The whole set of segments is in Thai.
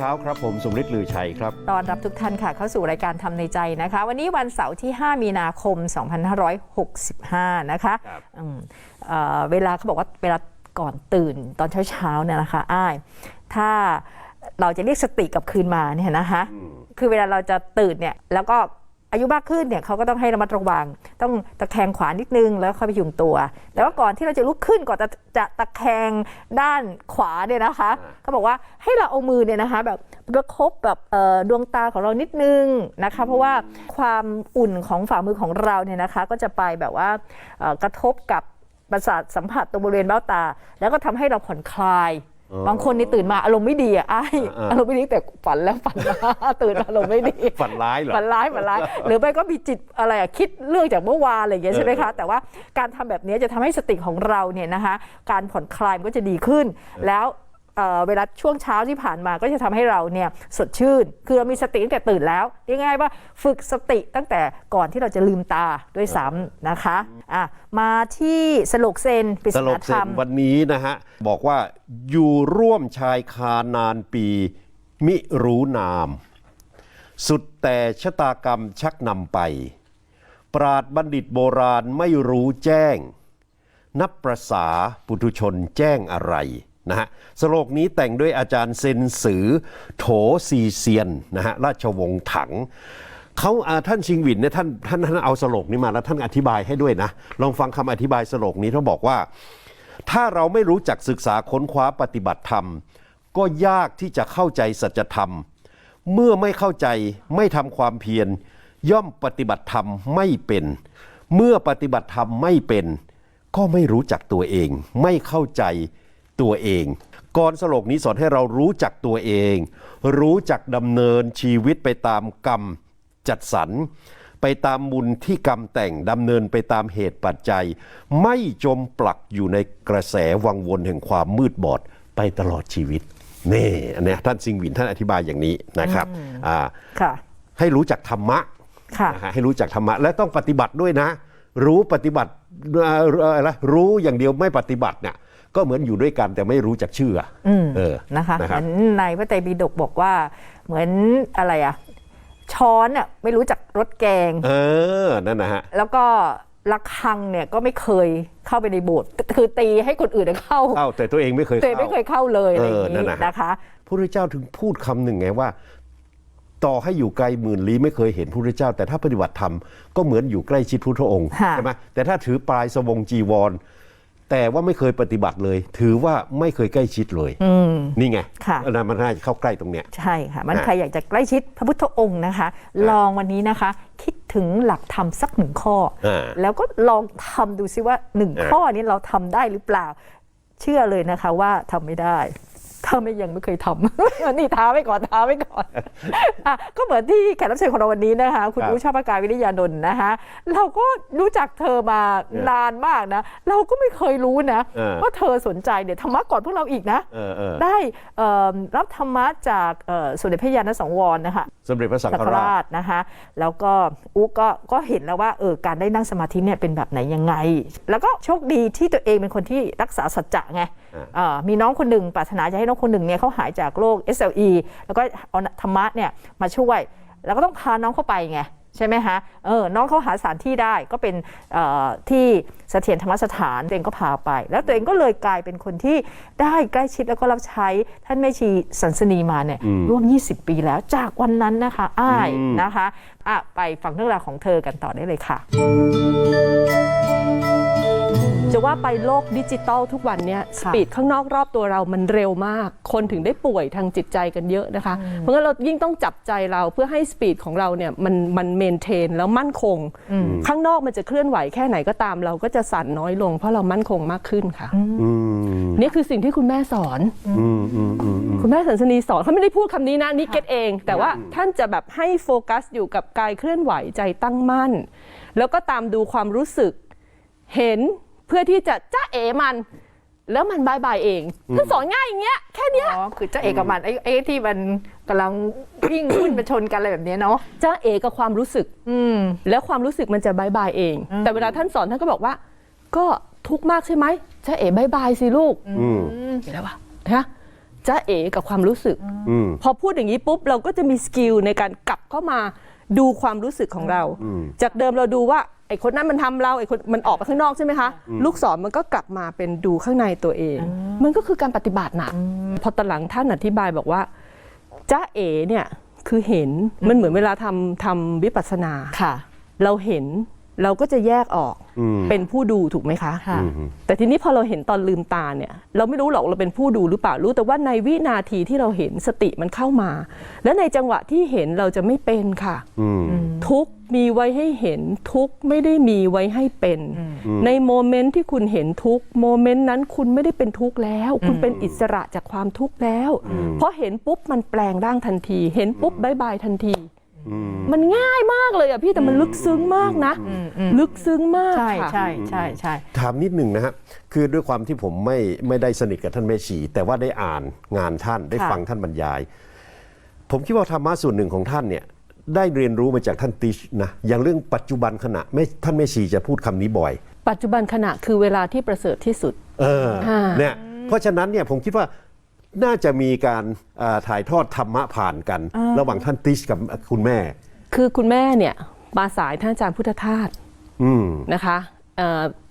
เช้าครับผมสมฤทธิ์ลือชัยครับต้อนรับทุกท่านค่ะ เข้าสู่รายการทำในใจนะคะ วันนี้วันเสาร์ที่ 5 มีนาคม 2565 นะคะครับอืมเอ่อเวลาเขาบอกว่าเวลาก่อนตื่นตอนเช้าๆเนี่ยนะคะอ้ายถ้าเราจะเรียกสติกลับคืนมาเนี่ยนะคะคือเวลาเราจะตื่นเนี่ยแล้วก็ อายุมากขึ้นเนี่ยเขาก็ต้องให้ระมัดระวัง ต้องตะแคงขวานิดนึงแล้วค่อยไปยุงตัว แต่ว่าก่อนที่เราจะลุกขึ้นก่อนจะจะตะแคงด้านขวาเนี่ยนะคะเขาบอกว่าให้เราเอามือเนี่ยนะคะแบบประคบแบบเอ่อดวงตาของเรานิดนึงนะคะ เพราะว่าความอุ่นของฝ่ามือของเราเนี่ยนะคะ ก็จะไปแบบว่าเอ่อกระทบกับประสาทสัมผัสตรงบริเวณเบ้าตา แล้วก็ทำให้เราผ่อนคลายอ๋อ บางคนนี่ตื่นมาอารมณ์ไม่ดีอะอ้ายอ่าอารมณ์ไม่ดีแต่ฝันแล้วฝันมาตื่นมาอารมณ์ไม่ดีฝันร้ายเหรอฝันร้ายฝันร้าย หรือไม่ก็มีจิตอะไรอะคิดเรื่องจากเมื่อวานอะไรอย่างเงี้ยใช่ไหมคะ แต่ว่าการทำแบบนี้จะทำให้สติของเราเนี่ยนะคะ การผ่อนคลายมันก็จะดีขึ้นแล้ว เอ่อเวลาช่วงเช้าที่ผ่านมาก็จะทำให้เราเนี่ยสดชื่น คือเรามีสติตั้งแต่ตื่นแล้วเรียกง่ายๆว่าฝึกสติตั้งแต่ก่อนที่เราจะลืมตาด้วยซ้ำนะคะอะมาที่สโลกเซนปริสศลนาบธเสร็รจรมวันนี้นะฮะ บอกว่าอยู่ร่วมชายคานานปี มิรู้นาม สุดแต่ชะตากรรมชักนำไป ปราดบัณฑิตโบราณไม่รู้แจ้ง นับประษาปุถุชนแจ้งอะไร นะฮะสโลกนี้แต่งด้วยอาจารย์เซนสือโถซีเซียนนะฮะราชวงศ์ถังเขาาท่านชิงวินเนี่ยท่านท่านท่านเอาสโลกนี้มาแล้วท่านอธิบายให้ด้วยนะ ลองฟังคำอธิบายสโลกนี้เขาบอกว่า ถ้าเราไม่รู้จักศึกษาค้นคว้าปฏิบัติธรรม ก็ยากที่จะเข้าใจสัจธรรม เมื่อไม่เข้าใจไม่ทำความเพียร ย่อมปฏิบัติธรรมไม่เป็น เมื่อปฏิบัติธรรมไม่เป็น ก็ไม่รู้จักตัวเอง ไม่เข้าใจ ตัวเองกรสโลกนี้สอนให้เรารู้จักตัวเอง รู้จักดำเนินชีวิตไปตามกรรมจัดสรร ไปตามบุญที่กรรมแต่งดำเนินไปตามเหตุปัจจัย ไม่จมปลักอยู่ในกระแสวังวนแห่งความมืดบอดไปตลอดชีวิตนี่อันเนี้ยท่านซิงหวินท่านอธิบายอย่างนี้นะครับอ่าค่ะให้รู้จักธรรมะค่ะนะฮะให้รู้จักธรรมะ และต้องปฏิบัติด้วยนะ รู้ปฏิบัติเอ่อเอ่ออะไรรู้อย่างเดียวไม่ปฏิบัติเนี่ย ก็เหมือนอยู่ด้วยกันแต่ไม่รู้จักชื่ออะอืมเออนะคะนะเหครับมือนในพระไตรปิฎกบอกว่าเหมือนอะไรอะช้อนอะไม่รู้จักรสแกง เออนั่นนะฮะแล้วก็ระฆังเนี่ยก็ไม่เคยเข้าไปในโบสถ์คือตีให้คนอื่นเข้าเข้า แต่ตัวเองไม่เคยตัวเองเข้าไม่เคยเข้าเลยอะไรอย่างเออนั่นี้นนะฮะนะคะพระพุทธเจ้าถึงพูดคำหนึ่งไงว่า ต่อให้อยู่ไกลหมื่นลี้ไม่เคยเห็นพระพุทธเจ้า แต่ถ้าปฏิบัติธรรมก็เหมือนอยู่ใกล้ชิดพุทธองค์ค่ะใช่ไหมแต่ถ้าถือปลายสวงจีวร แต่ว่าไม่เคยปฏิบัติเลย ถือว่าไม่เคยใกล้ชิดเลยอืมนี่ไงค่ะอันนั้นมันน่าจะเข้าใกล้ตรงเนี้ยใช่ค่ะมันอะใครอยากจะใกล้ชิดพระพุทธองค์นะคะ ลองวันนี้นะคะ คิดถึงหลักธรรมสักหนึ่งข้ออ่าแล้วก็ลองทำดูซิว่าหนึ่งอ่าข้อนี้เราทำได้หรือเปล่า เชื่อเลยนะคะว่าทำไม่ได้ ถ้าไม่ยังไม่เคยทำ นี่ท้าไว้ก่อนท้าไว้ก่อนอะก็เหมือนที่แขกรับเชิญของเราวันนี้นะคะ คุณครับอุ้ชาปกายวิริยานนท์นะคะเราก็รู้จักเธอมาเออนานมากนะ เราก็ไม่เคยรู้นะเออ ว่าเธอสนใจเนี่ยธรรมะก่อนพวกเราอีกนะ เออเออได้เอ่อรับธรรมะจากเอ่อสมเด็จพระยาณสังวรนะคะสมเด็จพระสังสังฆฆราราช ชนะคะ แล้วก็อุ๊ก็ก็เห็นแล้วว่าเออการได้นั่งสมาธิเนี่ยเป็นแบบไหนยังไง แล้วก็โชคดีที่ตัวเองเป็นคนที่รักษาสัจจะไงอ่าเอ่อมีน้องคนหนึ่งปรารถนาจะให้น้องคนหนึ่งเนี่ยเขาหายจากโรค SLE แล้วก็เอาธรรมะเนี่ยมาช่วย แล้วก็ต้องพาน้องเข้าไปไงใช่ไหมฮะเออน้องเขาหาสถานที่ได้ก็เป็นเอ่อที่เสถียรธรรมสถานตัวเองก็พาไป แล้วตัวเองก็เลยกลายเป็นคนที่ได้ใกล้ชิดแล้วก็รับใช้ท่านแม่ชีสันสนีมาเนี่ยร่วม 20 ปีแล้วจากวันนั้นนะคะอ้ายนะคะอะไปฟังเรื่องราวของเธอกันต่อได้เลยค่ะ จะว่าไปโลกดิจิตอลทุกวันเนี่ยสปีดข้างนอกรอบตัวเรามันเร็วมาก คนถึงได้ป่วยทางจิตใจกันเยอะนะคะ เพราะงั้นเรายิ่งต้องจับใจเราเพื่อให้สปีดของเราเนี่ยมันมันเมนเทนแล้วมั่นคง ข้างนอกมันจะเคลื่อนไหวแค่ไหนก็ตามเราก็จะสั่นน้อยลง เพราะเรามั่นคงมากขึ้นค่ะอืมนี่คือสิ่งที่คุณแม่สอนอืมอืมอืมอืมคุณแม่สันสนีสอนเขาไม่ได้พูดคำนี้นะนี่เก็ตเอง แต่ว่าท่านจะแบบให้โฟกัสอยู่กับกายเคลื่อนไหวใจตั้งมั่น แล้วก็ตามดูความรู้สึกเห็น เพื่อที่จะจ้าเอมัน แล้วมันบายบายเองท่านสอนง่ายอย่างเงี้ยแค่เนี้ย อ๋อคือเจ้าเอกกับมันไอ้ไอ้ที่มันกำลังวิ่ง ขึ้นมาชนกันอะไรแบบนี้เนาะจ้าเอกับความรู้สึก อืม แล้วความรู้สึกมันจะบายบายเองแต่เวลาท่านสอนท่านก็บอกว่า ก็ทุกข์มากใช่ไหมจ้าเอบายบายสิลูกอืมเห็นแล้วปะนะใจจ้าเอ๋กับความรู้สึก อืม พอพูดอย่างนี้ปุ๊บเราก็จะมีสกิลในการกลับเข้ามา ดูความรู้สึกของเรา จากเดิมเราดูว่าไอ้คนนั้นมันทำเราไอ้คนมันออกไปข้างนอกใช่ไหมคะ ลูกศรมันก็กลับมาเป็นดูข้างในตัวเอง มันก็คือการปฏิบัติน่ะพอตอนหลังท่านอธิบายบอกว่าจ้าเอ๋เนี่ยคือเห็นมันเหมือนเวลาทำทำวิปัสสนาค่ะ เราเห็น เราก็จะแยกออกอืมเป็นผู้ดูถูกไหมคะค่ะแต่ทีนี้พอเราเห็นตอนลืมตาเนี่ย เราไม่รู้หรอกเราเป็นผู้ดูหรือเปล่ารู้แต่ว่าในวินาทีที่เราเห็นสติมันเข้ามา และในจังหวะที่เห็นเราจะไม่เป็นค่ะอืมทุกข์มีไว้ให้เห็นทุกข์ไม่ได้มีไว้ให้เป็น ในโมเมนต์ที่คุณเห็นทุกข์โมเมนต์นั้นคุณไม่ได้เป็นทุกข์แล้ว คุณเป็นอิสระจากความทุกข์แล้ว เพราะเห็นปุ๊บมันแปลงร่างทันที เห็นปุ๊บบายบายทันที มันง่ายมากเลยอะพี่แต่มันลึกซึ้งมากนะ ลึกซึ้งมากใช่ค่ะ ใช่ใช่ใช่ ถามนิดหนึ่งนะฮะคือด้วยความที่ผมไม่ไม่ได้สนิทกับท่านแม่ชี แต่ว่าได้อ่านงานท่านได้ค่ะ ฟังท่านบรรยาย ผมคิดว่าธรรมะส่วนหนึ่งของท่านเนี่ยได้เรียนรู้มาจากท่านติชนะอย่างเรื่องปัจจุบันขณะไม่ท่านแม่ชีจะพูดคำนี้บ่อย ปัจจุบันขณะคือเวลาที่ประเสริฐที่สุด เออค่ะเนี่ยเพราะฉะนั้นเนี่ยผมคิดว่า น่าจะมีการอ่าถ่ายทอดธรรมะผ่านกัน ระหว่างท่านติชกับคุณแม่ คือคุณแม่เนี่ยมาสายท่านอาจารย์พุทธทาสอืมนะคะเอ่อ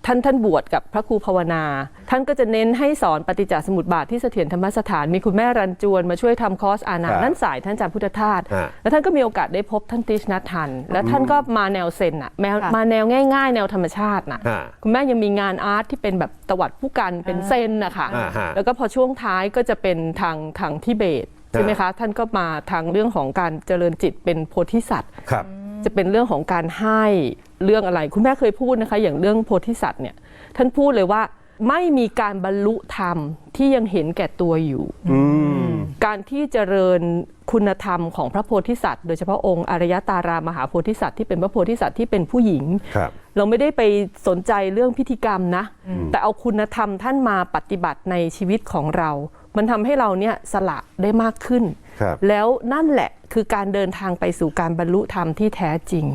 ท่านท่านบวชกับพระครูภาวนา ท่านก็จะเน้นให้สอนปฏิจจสมุปบาทที่เสถียรธรรมสถาน มีคุณแม่รันจวนมาช่วยทำคอร์สอานาครับนั่นสายท่านอาจารย์พุทธทาสฮะแล้วท่านก็มีโอกาสได้พบท่านติชนัททัน แล้วท่านก็มาแนวเซนอะแนวค่ะมาแนวง่าย ๆ แนวธรรมชาติน่ะฮะคุณแม่ยังมีงานอาร์ตที่เป็นแบบตวัดผู้กันเป็นเซนนะคะอ่าฮะแล้วก็พอช่วงท้ายก็จะเป็นทางทางทิเบต ใช่ไหมคะ ท่านก็มาทางเรื่องของการเจริญจิตเป็นโพธิสัตว์ครับ จะเป็นเรื่องของการให้เรื่องอะไร คุณแม่เคยพูดนะคะ อย่างเรื่องโพธิสัตว์เนี่ยท่านพูดเลยว่าไม่มีการบรรลุธรรมที่ยังเห็นแก่ตัวอยู่อืมการที่เจริญคุณธรรมของพระโพธิสัตว์ โดยเฉพาะองค์อารยตารามหาโพธิสัตว์ที่เป็นพระโพธิสัตว์ที่เป็นผู้หญิงครับเราไม่ได้ไปสนใจเรื่องพิธีกรรมนะ แต่เอาคุณธรรมท่านมาปฏิบัติในชีวิตของเรา มันทำให้เราเนี่ยสละได้มากขึ้นครับแล้วนั่นแหละคือการเดินทางไปสู่การบรรลุธรรมที่แท้จริง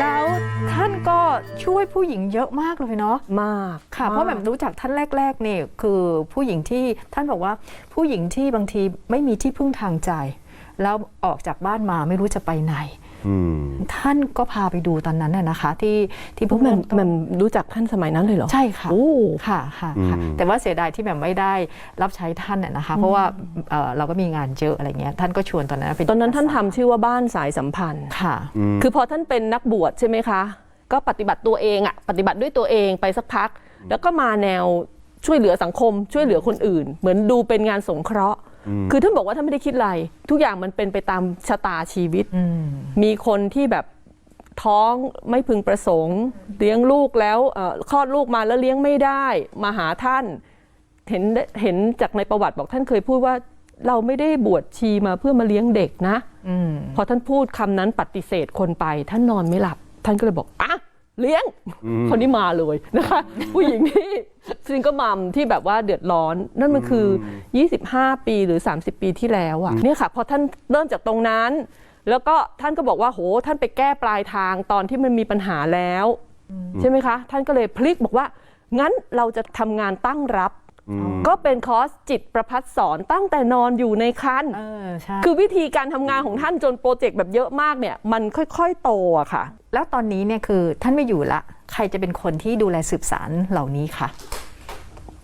แล้วท่านก็ช่วยผู้หญิงเยอะมากเลยเนาะ มากค่ะ เพราะแบบรู้จักท่านแรกๆเนี่ยคือผู้หญิงที่ท่านบอกว่าผู้หญิงที่บางทีไม่มีที่พึ่งทางใจ แล้วออกจากบ้านมาไม่รู้จะไปไหนอืมท่านก็พาไปดูตอนนั้นน่ะนะคะ ที่ที่พวเพิ่กงมันเริ่มต้นมันรู้จักท่านสมัยนั้นเลยเหรอ ใช่ค่ะโอ้ค่ะค่ะค่ะอืมแต่ว่าเสียดายที่แบบไม่ได้รับใช้ท่านน่ะนะคะ เพราะว่าเอ่อเราก็มีงานเยอะอะไรเงี้ยท่านก็ชวนตอนนั้นไปตอนนั้นท่านทำชื่อว่าบ้านสายสัมพันธ์ค่ะ คือพอท่านเป็นนักบวชใช่ไหมคะ ก็ปฏิบัติตัวเองอะปฏิบัติด้วยตัวเองไปสักพัก แล้วก็มาแนวช่วยเหลือสังคม ช่วยเหลือคนอื่น เหมือนดูเป็นงานสงเคราะห์ คือท่านบอกว่าท่านไม่ได้คิดอะไรทุกอย่างมันเป็นไปตามชะตาชีวิต มีคนที่แบบท้องไม่พึงประสงค์ เลี้ยงลูกแล้วเอ่อคลอดลูกมาแล้วเลี้ยงไม่ได้มาหาท่านเห็นเห็นจากในประวัติบอกท่านเคยพูดว่าเราไม่ได้บวชชีมาเพื่อมาเลี้ยงเด็กนะอืมพอท่านพูดคำนั้นปฏิเสธคนไป ท่านนอนไม่หลับ ท่านก็เลยบอกอะ เลี้ยงคนนี้มาเลยนะคะ ผู้หญิงที่ซิงเกิลมัมที่แบบว่าเดือดร้อน นั่นมันคือ 25 ปีหรือ 30 ปีที่แล้วอะเนี่ยค่ะพอท่านเริ่มจากตรงนั้น แล้วก็ท่านก็บอกว่าโห ท่านไปแก้ปลายทางตอนที่มันมีปัญหาแล้ว ใช่ไหมคะ ท่านก็เลยพลิกบอกว่า งั้นเราจะทำงานตั้งรับ ก็เป็นคอร์สจิตประพัฒสอนตั้งแต่นอนอยู่ในคันเออใช่คือวิธีการทำงานของท่านจนโปรเจกต์แบบเยอะมากเนี่ย มันค่อยๆ โตอะค่ะ แล้วตอนนี้เนี่ยคือท่านไม่อยู่ละ ใครจะเป็นคนที่ดูแลสืบสารเหล่านี้ค่ะ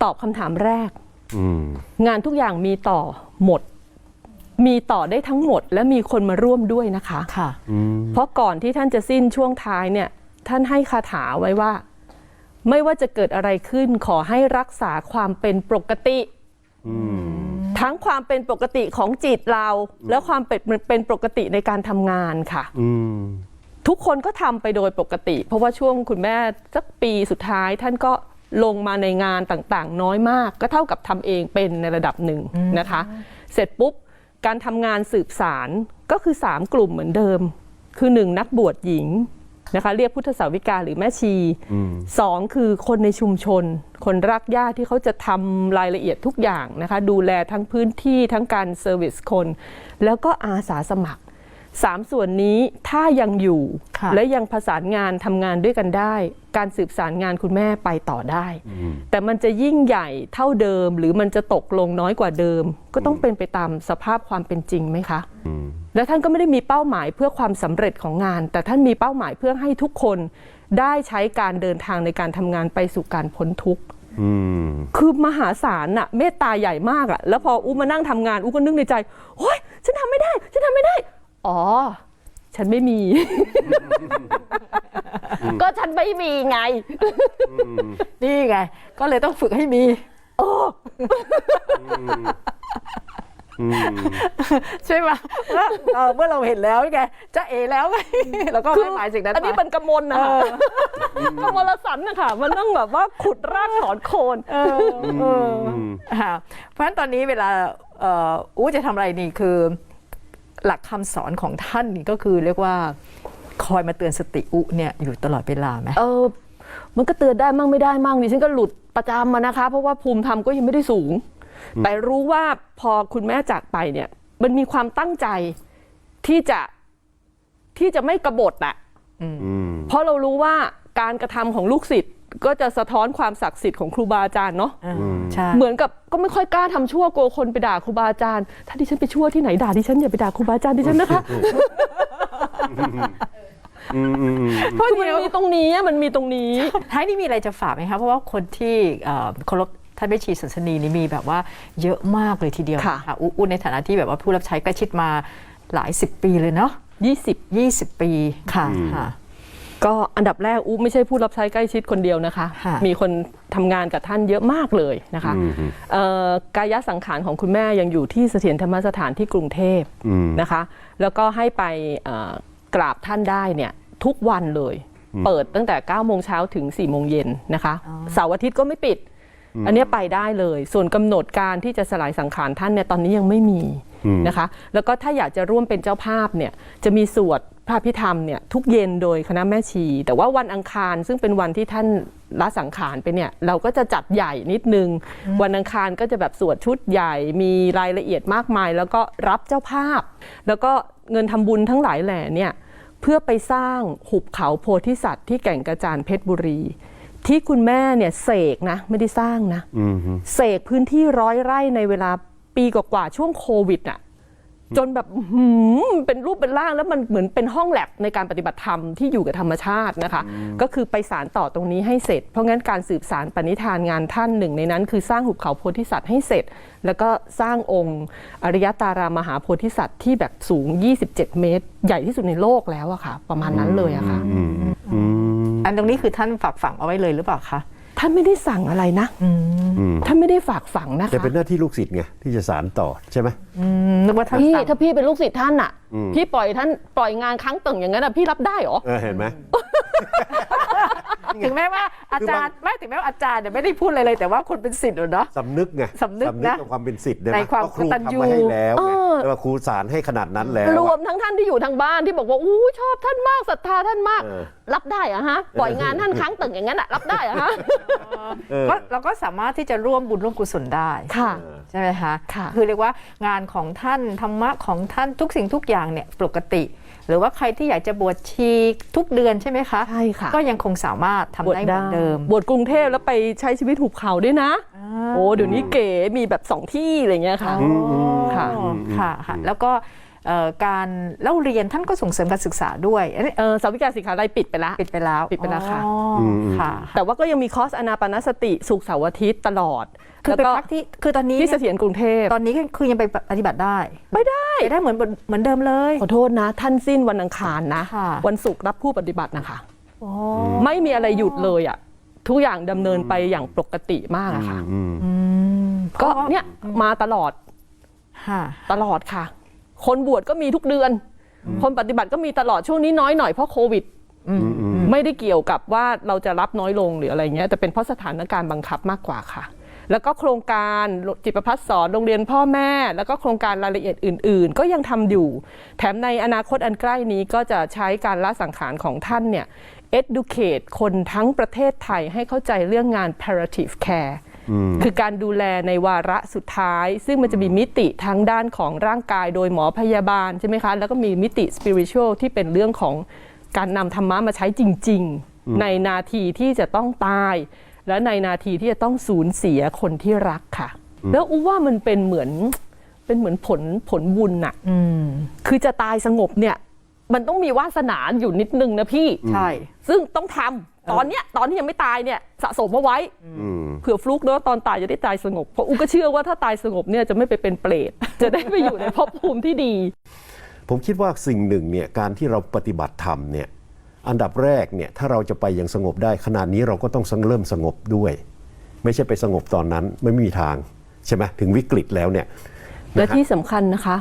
ตอบคำถามแรกอืมงานทุกอย่างมีต่อหมด มีต่อได้ทั้งหมด และมีคนมาร่วมด้วยนะคะค่ะเพราะก่อนที่ท่านจะสิ้นช่วงท้ายเนี่ย ท่านให้คาถาไว้ว่า ไม่ว่าจะเกิดอะไรขึ้นขอให้รักษาความเป็นปกติ ทั้งความเป็นปกติของจิตเรา และความเป็นเป็นปกติในการทำงานค่ะอืมทุกคนก็ทำไปโดยปกติ เพราะว่าช่วงคุณแม่สักปีสุดท้ายท่านก็ลงมาในงานต่างๆ น้อยมาก ก็เท่ากับทำเองเป็นในระดับหนึ่งนะคะ เสร็จปุ๊บการทำงานสืบสารก็คือ 3 กลุ่มเหมือนเดิม คือ 1 นักบวชหญิง นะคะเรียกพุทธสาวิกาหรือแม่ชีสองคือคนในชุมชน คนรักญาติที่เขาจะทำรายละเอียดทุกอย่างนะคะดูแลทั้งพื้นที่ทั้งการเซอร์วิสคน แล้วก็อาสาสมัคร สามส่วนนี้ถ้ายังอยู่ค่ะและยังประสานงานทำงานด้วยกันได้ การสืบสารงานคุณแม่ไปต่อได้ แต่มันจะยิ่งใหญ่เท่าเดิม หรือมันจะตกลงน้อยกว่าเดิม ก็ต้องเป็นไปตามสภาพความเป็นจริงไหมคะและท่านก็ไม่ได้มีเป้าหมายเพื่อความสำเร็จของงาน แต่ท่านมีเป้าหมายเพื่อให้ทุกคนได้ใช้การเดินทางในการทำงานไปสู่การพ้นทุกข์อืมคือมหาศาลน่ะเมตตาใหญ่มากอะแล้วพออู้มานั่งทำงานอู้ก็นึกในใจโอ๊ยฉันทำไม่ได้ ฉันทำไม่ได้ อ๋อ ฉันไม่มี ก็ฉันไม่มีไง นี่ไง ก็เลยต้องฝึกให้มี โอ้ใช่ไหมแล้วเออเมื่อเราเห็นแล้วไงจะเอแล้วไงเราก็ไม่หมายสิ่งนั้นอันนี้ไปมันกำมลนะคะกำมลสันนะคะมันต้องแบบว่าขุดรากถอนโคนเออเออค่ะเพราะฉะนั้นตอนนี้เวลาเอ่ออู้จะทำอะไรนี่คือ หลักคำสอนของท่านนี่ก็คือเรียกว่าคอยมาเตือนสติอุเนี่ยอยู่ตลอดเวลาไหมเออ มันก็เตือนได้มั่งไม่ได้มั่งดิฉันก็หลุดประจำมานะคะ เพราะว่าภูมิธรรมก็ยังไม่ได้สูง แต่รู้ว่าพอคุณแม่จากไปเนี่ย มันมีความตั้งใจที่จะที่จะไม่กบฏอะอืมเพราะเรารู้ว่าการกระทำของลูกศิษย์ ก็จะสะท้อนความศักดิ์สิทธิ์ของครูบาอาจารย์เนาะใช่เหมือนกับก็ไม่ค่อยกล้าทำชั่วกลัวคนไปด่าครูบาอาจารย์ ถ้าดิฉันไปชั่วที่ไหนด่าดิฉันอย่าไปด่าครูบาอาจารย์ดิฉันนะคะ อืมอืมอืม เพราะมันมีตรงนี้อะมันมีตรงนี้ ท้ายนี้มีอะไรจะฝากไหมคะ เพราะว่าคนที่เอ่อเคารพท่านแม่ชีสันสนีนี่มีแบบว่าเยอะมากเลยทีเดียวค่ะนอู้ในฐานะที่แบบว่าผู้รับใช้ใกล้ชิดมาหลายสิบปีเลยเนาะ20 20 ปีค่ะค่ะ ก็อันดับแรกอูไม่ใช่ผู้รับใช้ใกล้ชิดคนเดียวนะคะ ค่ะ มีคนทำงานกับท่านเยอะมากเลยนะคะเอ่อกายสังขารของคุณแม่ยังอยู่ที่เสถียรธรรมสถานที่กรุงเทพอืมนะคะ แล้วก็ให้ไปเอ่อกราบท่านได้เนี่ยทุกวันเลย เปิดตั้งแต่9โมงเช้าถึง4โมงเย็นนะคะเสาร์อาทิตย์ก็ไม่ปิด อันเนี้ยไปได้เลย ส่วนกำหนดการที่จะสลายสังขารท่านเนี่ยตอนนี้ยังไม่มี นะคะ แล้วก็ถ้าอยากจะร่วมเป็นเจ้าภาพเนี่ยจะมีสวดพระพิธรรมเนี่ยทุกเย็นโดยคณะแม่ชี แต่ว่าวันอังคารซึ่งเป็นวันที่ท่านละสังขารไปเนี่ยเราก็จะจัดใหญ่นิดนึง วันอังคารก็จะแบบสวดชุดใหญ่ มีรายละเอียดมากมาย แล้วก็รับเจ้าภาพ แล้วก็เงินทำบุญทั้งหลายแหล่เนี่ยเพื่อไปสร้างหุบเขาโพธิสัตว์ที่แก่งกระจานเพชรบุรี ที่คุณแม่เนี่ยเสกนะไม่ได้สร้างนะอืมเสกพื้นที่ร้อยไร่ในเวลา ปีกว่าๆช่วงโควิดน่ะจนแบบหืมเป็นรูปเป็นร่างแล้วมันเหมือนเป็นห้องแลบในการปฏิบัติธรรมที่อยู่กับธรรมชาตินะคะ ก็คือไปสารต่อตรงนี้ให้เสร็จ เพราะงั้นการสืบสารปณิธานงานท่านหนึ่ง ในนั้น คือสร้างหุบเขาโพธิสัตว์ให้เสร็จ แล้วก็สร้างองค์อริยตารามหาโพธิสัตว์ที่แบบสูง 27 เมตร ใหญ่ที่สุดในโลกแล้วอะค่ะ ประมาณนั้นเลยอะค่ะอันตรงนี้คือท่านฝากฝังเอาไว้เลยหรือเปล่าคะ ท่านไม่ได้สั่งอะไรนะท่านไม่ได้ฝากฝังนะคะแต่เป็นหน้าที่ลูกศิษย์ไงที่จะสารต่อใช่ไหมนึกว่าท่านพี่สั่งถ้าพี่เป็นลูกศิษย์ท่านอะ พี่ปล่อยท่านปล่อยงานครั้งตึงอย่างนั้นอะพี่รับได้เหรอเออเห็นไหม ถึงแม้ว่าอาจารย์ไม่ถึงแม้ว่าอาจารย์เนี่ยไม่ได้พูดอะไรเลย แต่ว่าคนเป็นศิษย์อะเนาะสำนึกไงสำนึกนะกับความเป็นศิษย์เนี่ยในความก็ครูกตัญญูทำมาให้แล้วไงเออแต่ว่าครูสารให้ขนาดนั้นแล้ว รวอะมทั้งท่านที่อยู่ทางบ้านที่บอกว่าอู้ชอบท่านมากศรัทธาท่านมากเออรับได้เหรอะฮะปล่อยงานท่านครั้งตึงอย่างนั้นอะรับได้เหรอะฮะเออก็เราก็สามารถที่จะร่วมบุญร่วมกุศลได้ค่ะใช่ไหมคะค่ะคือเรียกว่างานของท่านธรรมะของท่านทุกสิ่งทุกอย่างเนี่ยปกติ หรือว่าใครที่อยากจะบวชชีทุกเดือนใช่ไหมคะใช่ค่ะก็ยังคงสามารถทำได้เหมือนเดิม บวชกรุงเทพแล้วไปใช้ชีวิตหุบเขาด้วยนะโอ้เดี๋ยวนี้เก๋มีแบบสองที่อะไรเงี้ยค่ะค่ะค่ะค่ะแล้วก็เอ่อ การเล่าเรียนท่านก็ส่งเสริมการศึกษาด้วยอันนี้เออสาวิกาสิกขาลัยปิดไปแล้วปิดไปแล้วปิดไปแล้วค่ะอ๋ออค่ะ แต่ว่าก็ยังมีคอร์สอนาปานสติสุขเสาร์อาทิตย์ตลอดคือแล้วไปก็พักที่คือตอนนี้ที่เสถียรกรุงเทพตอนนี้ก็คือยังไปปฏิบัติได้ไม่ได้ไปได้เหมือนเหมือนเดิมเลย ขอโทษนะ ท่านสิ้นวันอังคารนะค่ะวันศุกร์รับผู้ปฏิบัตินะคะโอ้ไม่มีอะไรหยุดเลยอะทุกอย่างดำเนินไปอย่างปกติมากอะค่ะอืมอืมก็เนี่ยมาตลอดค่ะตลอดค่ะ คนบวชก็มีทุกเดือน คนปฏิบัติก็มีตลอดช่วงนี้น้อยหน่อยเพราะโควิด ไม่ได้เกี่ยวกับว่าเราจะรับน้อยลงหรืออะไรเงี้ยแต่เป็นเพราะสถานการณ์บังคับมากกว่าค่ะ แล้วก็โครงการจิตประพัฒสอนโรงเรียนพ่อแม่ แล้วก็โครงการรายละเอียดอื่น ๆ ก็ยังทำอยู่ แถมในอนาคตอันใกล้นี้ก็จะใช้การละสังขารของท่านเนี่ย educate คนทั้งประเทศไทยให้เข้าใจเรื่องงาน palliative care อืม คือการดูแลในวาระสุดท้าย ซึ่งมันจะมีมิติทั้งด้านของร่างกายโดยหมอพยาบาลใช่ไหมคะ แล้วก็มีมิติสปิริตชัลที่เป็นเรื่องของการนำธรรมะมาใช้จริง ๆ ในนาทีที่จะต้องตาย และในนาทีที่จะต้องสูญเสียคนที่รักค่ะ แล้วอูว่ามันเป็นเหมือนเป็นเหมือนผลผลบุญน่ะอืมคือจะตายสงบเนี่ย มันต้องมีวาสนาอยู่นิดนึงนะพี่ ใช่ ซึ่งต้องทำ ตอนเนี้ยตอนที่ยังไม่ตายเนี่ยสะสมเอาไว้อืมเผื่อฟลุกเนอะตอนตายจะได้ตายสงบเพราะอูก็เชื่อว่าถ้าตายสงบเนี่ยจะไม่ไปเป็นเปรตจะได้ไปอยู่ในภพภูมิที่ดี ผมคิดว่าสิ่งหนึ่งเนี่ยการที่เราปฏิบัติธรรมเนี่ยอันดับแรกเนี่ยถ้าเราจะไปอย่างสงบได้ขนาดนี้เราก็ต้องเริ่มสงบด้วย ไม่ใช่ไปสงบตอนนั้นไม่มีทางใช่ไหมถึงวิกฤตแล้วเนี่ยและที่สำคัญนะคะ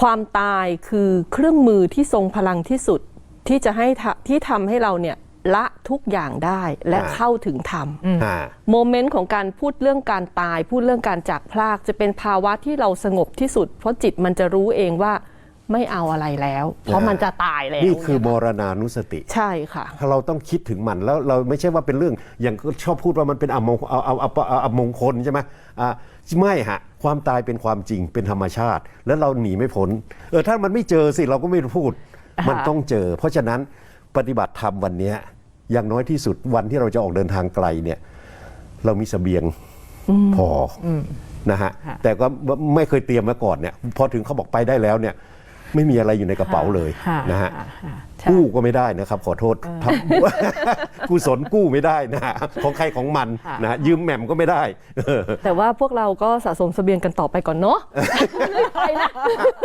ความตายคือเครื่องมือที่ทรงพลังที่สุดที่จะให้ทะที่ทำให้เราเนี่ย ละทุกอย่างได้และอ่า เข้าถึงธรรม อ่า โมเมนต์ของการพูดเรื่องการตาย พูดเรื่องการจากพลากจะเป็นภาวะที่เราสงบที่สุด เพราะจิตมันจะรู้เองว่าไม่เอาอะไรแล้ว เพราะมันจะตายแล้วนี่คือมรณานุสติ ใช่ค่ะถ้าเราต้องคิดถึงมันแล้วเราไม่ใช่ว่าเป็นเรื่องอย่างก็ชอบพูดว่ามันเป็นอมงเอาเอาเอาเอาเอามงคลใช่ไหมอ่าไม่ฮะความตายเป็นความจริงเป็นธรรมชาติ แล้วเราหนีไม่พ้นเออถ้ามันไม่เจอสิเราก็ไม่พูด มันต้องเจอ เพราะฉะนั้น ปฏิบัติธรรมวันเนี้ยอย่างน้อยที่สุดวันที่เราจะออกเดินทางไกลเนี่ยเรามีเสบียงพออนะฮะค่ะแต่ก็ไม่เคยเตรียมมาก่อนเนี่ยพอถึงเขาบอกไปได้แล้วเนี่ย ไม่มีอะไรอยู่ในกระเป๋าเลยค่นะฮะค่ค่ใช่กู้ก็ไม่ได้นะครับ ขอโทษทำกุศลกู้ไม่ได้นะฮะของใครของมันค่ะนะฮะยืมแหม่มก็ไม่ได้ แต่ว่าพวกเราก็สะสมเสบียงกันต่อไปก่อนเนาะไปนะ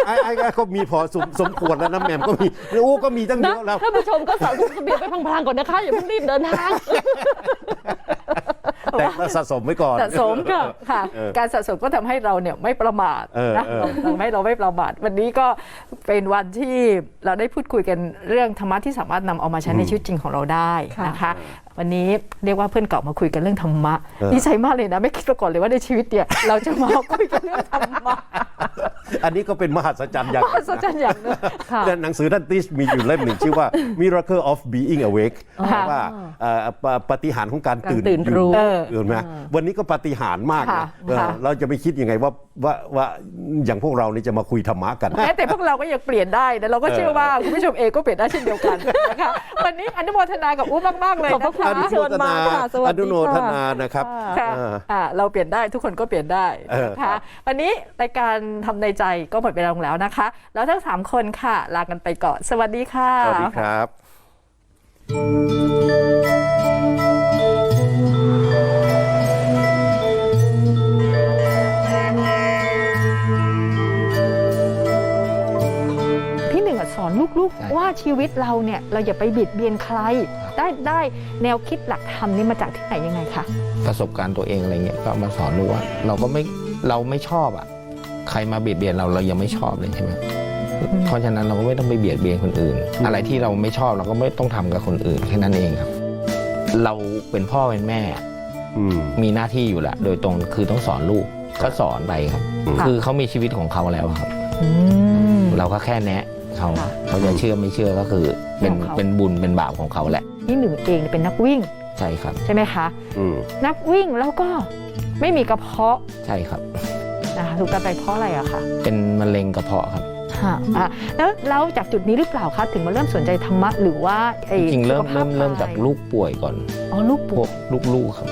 ไอ้ไอ้ไอ้ก็มีพอสมสมควรแล้วนะแหม่มก็มีโอ้ก็มีตั้งเยนะอะแล้วท่านผู้ชมก็สะสมเสบียงไปพลางๆก่อนนะคะอย่าเพิ่งรีบเดินทาง แต่ก็สะสมไว้ก่อนสะสมค่ะค่ะเออการสะสมก็ทำให้เราเนี่ยไม่ประมาทเออนะเออทำให้เราไม่ประมาทวันนี้ก็เป็นวันที่เราได้พูดคุยกันเรื่องธรรมะที่สามารถนำเอามาใช้ในชีวิตจริงของเราได้นะคะวันนี้เรียกว่าเพื่อนเก่ามาคุยกันเรื่องธรรมะเออดีใจมากเลยนะ ไม่คิดมาก่อนเลยว่าในชีวิตเนี่ยเราจะมาคุยกันเรื่องธรรมะอันนี้ก็เป็นมหัศจรรย์อย่างมหัศจรรย์อย่างหนึงค่ะแต่หนังสือท่านติสมีอยู่เล่มหนึ่งชื่อว่า Miracle of Being Awake ค่ะว่าเอ่อปปฏิหารย์ของการการตื่นตื่นอยู่รู้เออเห็นไหมวันนี้ก็ปฏิหารย์มากค่ะนะเออค่ะเราจะไม่คิดยังไงว่าว่าว่าอย่างพวกเรานี่จะมาคุยธรรมะกันแม้แต่พวกเราก็ยังเปลี่ยนได้นะเราก็เชื่อว่าคุณผู้ชมเองก็เปลี่ยนได้เช่นเดียวกันนะคะวันนี้อนุโมทนากับอู้มากๆเลยขอบพนะระคุณคะที่เชิญมาค่ะสวัอสดีนุโมทค่ะนานะครับค่ะเอออ่าเราเปลี่ยนได้ทุกคนก็เปลี่ยนได้เออนะครัคะบวันนี้รายการทำในใจก็หมดเวลาลงแล้วนะคะ แล้วทั้ง 3 คนค่ะ ลากันไปก่อน สวัสดีค่ะ สวัสดีครับ ช่ๆว่าชีวิตเราเนี่ยเราอย่าไปเบียดเบียนใคร ได้ได้แนวคิดหลักธรรมนี่มาจากที่ไหนยังไงคะประสบการณ์ตัวเองอะไรเงี้ยก็มาสอนลูกว่าเราก็ไม่เราไม่ชอบอะใครมาเบียดเบียนเราเรายังไม่ชอบเลยใช่ไหมเพราะฉะนั้นเราก็ไม่ต้องไปเบียดเบียนคนอื่น อะไรที่เราไม่ชอบเราก็ไม่ต้องทำกับคนอื่นแค่นั้นเองครับ เราเป็นพ่อเป็นแม่อืมมีหน้าที่อยู่แล้วโดยตรงคือต้องสอนลูกก็สอนไปครับค่ะคือเขามีชีวิตของเขาแล้วครับอืมเราก็แค่แนะ เขาค่ะเขาจะเชื่อไม่เชื่อก็คือเป็นของเขา เป็นบุญเป็นบาปของเขาแหละ พี่หนึ่งเองเนี่ยเป็นนักวิ่งใช่ครับ ใช่ไหมคะ อืมนักวิ่งแล้วก็ไม่มีกระเพาะใช่ครับ นะคะถูกตัดไปเพราะอะไรอะคะเป็นมะเร็งกระเพาะครับ ค่ะอะแล้วแล้วจากจุดนี้หรือเปล่าคะถึงมาเริ่มสนใจธรรมะหรือว่าไอ้จริงๆเริ่มสุขภาพเริ่มเริ่มจากกายลูกป่วยก่อน อ๋อลูกพป่ววยกลูกๆครับ